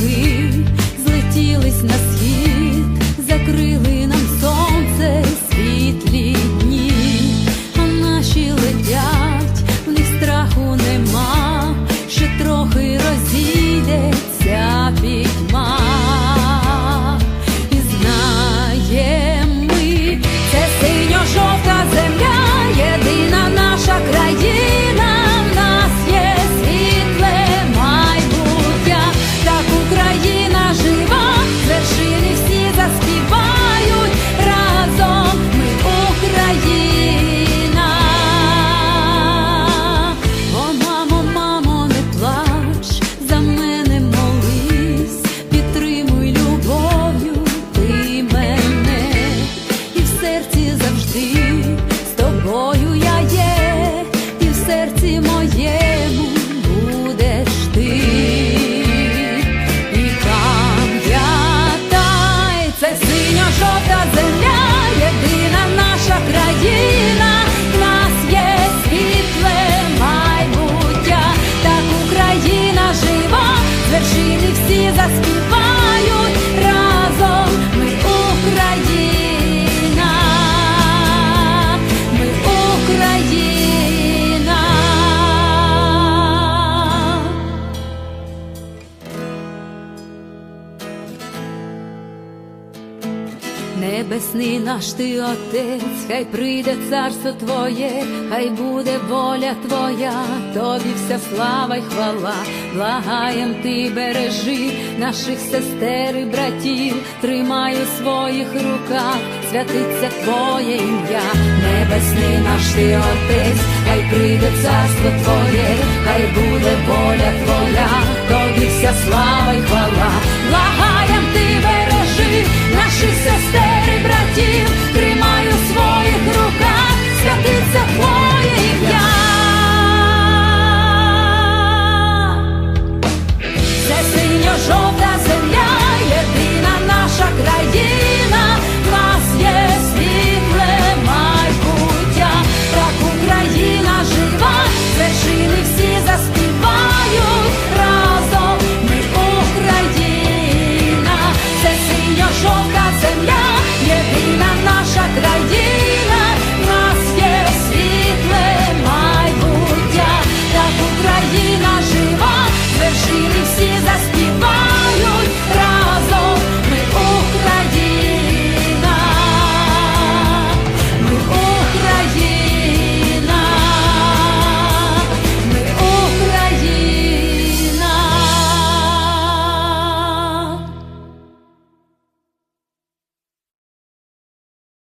птахи злетілись на схід. just keep on. Небесний наш ти Отець, хай прийде царство Твоє, хай буде воля Твоя, тобі вся слава й хвала, благаєм ти бережи наших сестер і братів, тримай у своїх руках, святиться Твоє ім'я, Небесний наш ти Отець, хай прийде царство Твоє, хай буде воля Твоя, тобі вся слава й хвала, 要怎样？